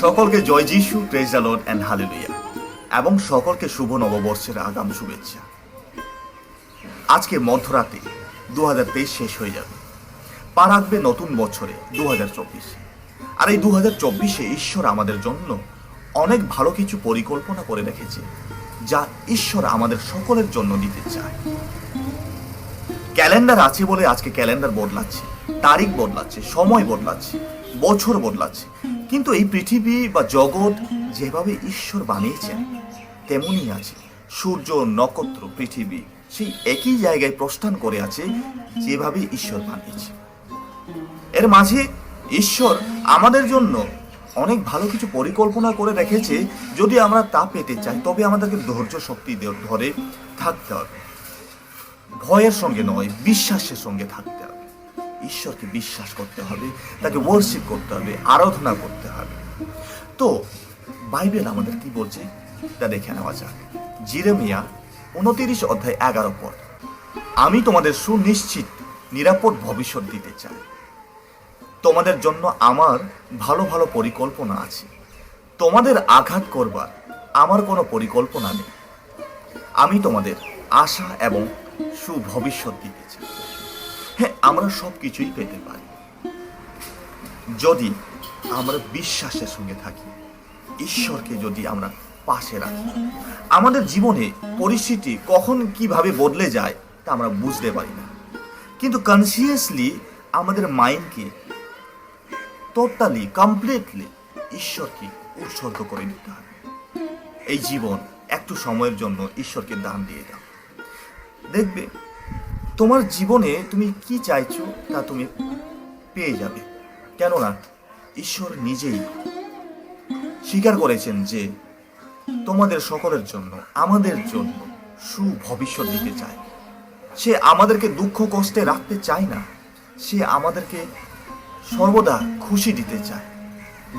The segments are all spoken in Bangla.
সকলকে জয় যিশু প্রেজ অ্যান্ড হালেলুয়া এবং সকলকে শুভ নববর্ষের আগাম শুভেচ্ছা। আজকে মধ্যরাতে দুহাজার তেইশ শেষ হয়ে যাবে। পা রাখবে নতুন বছরে দু হাজার চব্বিশ। আর এই দু হাজার চব্বিশে ঈশ্বর আমাদের জন্য অনেক ভালো কিছু পরিকল্পনা করে রেখেছে, যা ঈশ্বর আমাদের সকলের জন্য দিতে চায়। ক্যালেন্ডার আছে বলে আজকে ক্যালেন্ডার বদলাচ্ছে, তারিখ বদলাচ্ছে, সময় বদলাচ্ছে, বছর বদলাচ্ছে। কিন্তু এই পৃথিবী বা জগৎ যেভাবে ঈশ্বর বানিয়েছেন, তেমনই আছে। সূর্য, নক্ষত্র, পৃথিবী, সেই একই জায়গায় প্রস্থান করে আছে যেভাবে ঈশ্বর বানিয়েছে। এর মাঝে ঈশ্বর আমাদের জন্য অনেক ভালো কিছু পরিকল্পনা করে রেখেছে, যদি আমরা তা পেতে চাই, তবে আমাদেরকে ধৈর্য শক্তি ধরে থাকতে হবে। ভয়ের সঙ্গে নয়, বিশ্বাসের সঙ্গে থাকতে হবে। ঈশ্বরকে বিশ্বাস করতে হবে, তাকে ওয়ার্শিপ করতে হবে, আরাধনা করতে হবে। তো, বাইবেল আমাদের কি বলছে? তা দেখে নেওয়া যাক। জিরেমিয়া উনতিরিশ অধ্যায় এগারো পদ। আমি তোমাদের সুনিশ্চিত, নিরাপদ ভবিষ্যৎ দিতে চাই। তোমাদের জন্য আমার ভালো ভালো পরিকল্পনা আছে। তোমাদের আঘাত করবার আমার কোনো পরিকল্পনা নেই। আমি তোমাদের আশা এবং সুভবিষ্যৎ দিতে চাই। হ্যাঁ আমরা সব কিছুই পেতে পারি। যদি আমরা বিশ্বাসের সঙ্গে থাকি, ঈশ্বরকে যদি আমরা পাশে রাখি, আমাদের জীবনে পরিস্থিতি কখন কীভাবে বদলে যায় তা আমরা বুঝতে পারি না। কিন্তু কনসিয়াসলি আমাদের মাইন্ডকে টোটালি কমপ্লিটলি ঈশ্বরকে উৎসর্গ করে দিতে হবে। এই জীবন একটু সময়ের জন্য ঈশ্বরকে দান দিয়ে দাও। দেখবে তোমার জীবনে তুমি কি চাইছো তা তুমি পেয়ে যাবে। কেননা ঈশ্বর নিজেই স্বীকার করেছেন যে তোমাদের সকলের জন্য, আমাদের জন্য সুভবিষ্যৎ দিতে চায়। সে আমাদেরকে দুঃখ কষ্টে রাখতে চায় না, সে আমাদেরকে সর্বদা খুশি দিতে চায়,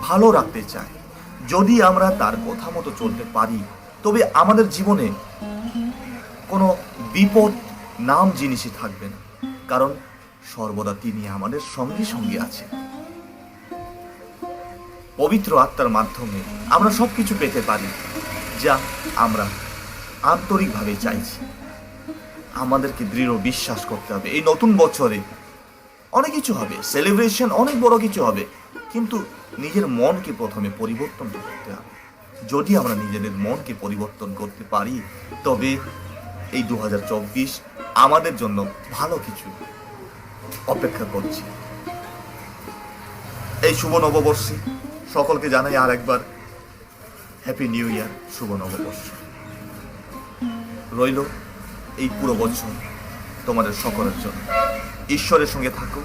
ভালো রাখতে চায়। যদি আমরা তার কথা মতো চলতে পারি, তবে আমাদের জীবনে কোনো বিপদ নাম জিনিসই থাকবে না। কারণ সর্বদা তিনি আমাদের সঙ্গে সঙ্গে আছেন। পবিত্র আত্মার মাধ্যমে আমরা সব কিছু পেতে পারি, যা আমরা আন্তরিকভাবে চাইছি। আমাদেরকে দৃঢ় বিশ্বাস করতে হবে। এই নতুন বছরে অনেক কিছু হবে সেলিব্রেশন অনেক বড় কিছু হবে, কিন্তু নিজের মনকে প্রথমে পরিবর্তন করতে হবে। যদি আমরা নিজেদের মনকে পরিবর্তন করতে পারি, তবে এই দু হাজার চব্বিশ আমাদের জন্য ভালো কিছু অপেক্ষা করছে। এই শুভ নববর্ষে সকলকে জানাই আর একবার হ্যাপি নিউ ইয়ার শুভ নববর্ষ। রইল এই পুরো বছর তোমাদের সকলের জন্য। ঈশ্বরের সঙ্গে থাকো,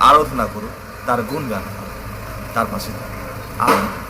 আরাধনা করো, তার গুণগান করো তার পাশে থাকো। আমিন।